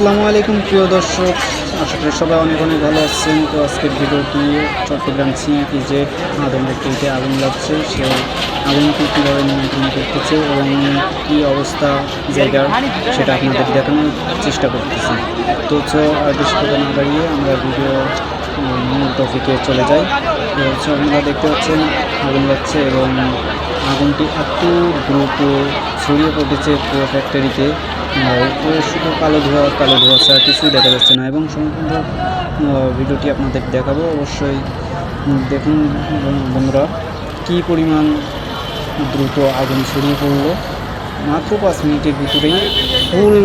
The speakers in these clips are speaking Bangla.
আসসালামু আলাইকুম, প্রিয় দর্শক। আশা করি সবাই অনেক অনেক ভালো আছেন। তো আজকের ভিডিওটি চট্টগ্রাম সিএপি যে আদমের টিতে আগুন লাগছে। সে আগুনকে কীভাবে নিয়ন্ত্রণ করতেছে এবং কী অবস্থা জায়গার সেটা আপনাদের দেখানোর চেষ্টা করতেছি। তো চ, আর বেশি কথা না দাঁড়িয়ে আমরা ভিডিও মূল টপিকে চলে যাই। তো হচ্ছে আপনারা দেখতে পাচ্ছেন আগুন লাগছে এবং আগুনটি এত দ্রুত ছড়িয়ে পড়েছে পুরো ফ্যাক্টরিতে শুধু কালো ধোয়া কালো ধোয়া ছাড়া কিছুই দেখা যাচ্ছে না এবং সম্পূর্ণ ভিডিওটি আপনাদের দেখাবো অবশ্যই দেখুন বন্ধু- বন্ধুরা, কী পরিমাণ দ্রুত আগুন ছড়িয়ে পড়ল মাত্র পাঁচ মিনিটের ভিতরেই ফুল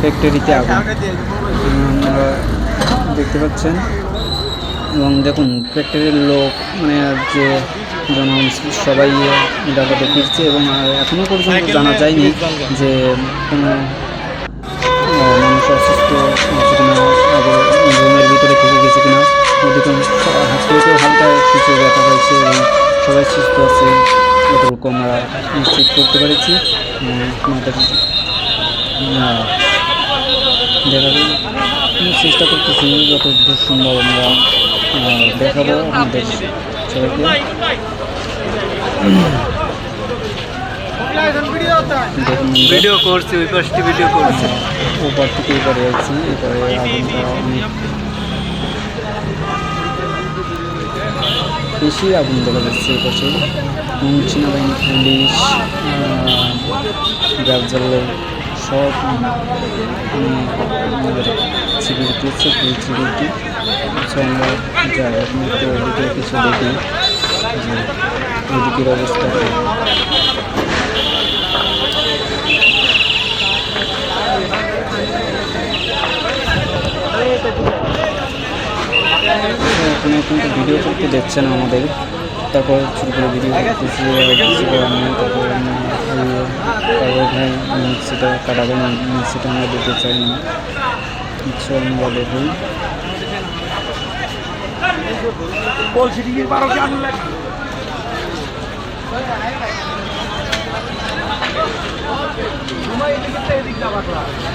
ফ্যাক্টরিতে আগুন আপনারা দেখতে পাচ্ছেন। এবং দেখুন, ফ্যাক্টরির লোক মানে যে জনগণ সবাই এলাকাতে ফিরছে এবং এখনও পর্যন্ত জানা যায়নি যে কোনো মানুষ অসুস্থ আছে কিনা আবার রুমের ভিতরে থেকে গেছে কিনা। অধিকাংশ কেউ হালকা কিছু ব্যথা পাইছে এবং সবাই সুস্থ আছে এতটুকু আমরা নিশ্চিত করতে পেরেছি। আমাদের দেখাবো চেষ্টা করতেছি যতদূর সম্ভব আমরা দেখাবো আমাদের সবাইকে ভিডিও করছি, ওই পাশটি ভিডিও করছি। ওপর থেকে এবারে আছি অনেক বেশি আগুন দেখা যাচ্ছে এই পাশে। সেনাবাহিনী পুলিশ গার্জাল সব সিকিউরিটি সিকিউরিটি। যাই কিছু দেখি, যে অবস্থা। এখানে কিন্তু ভিডিও করতে দিচ্ছে না আমাদের, তারপর ছোটো করে ভিডিও করতেছি তারপর মিক্সিটা কাটাবে মিক্সিটা আমরা দিতে চাই না। কিছু আমরা দেখুন তারপর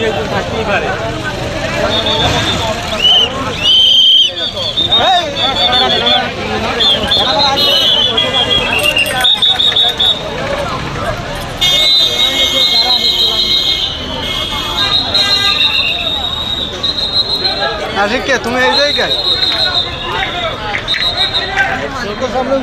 দুই একজন থাকতেই পারে। আশিক কে তুমি এই জায়গায়? সামনে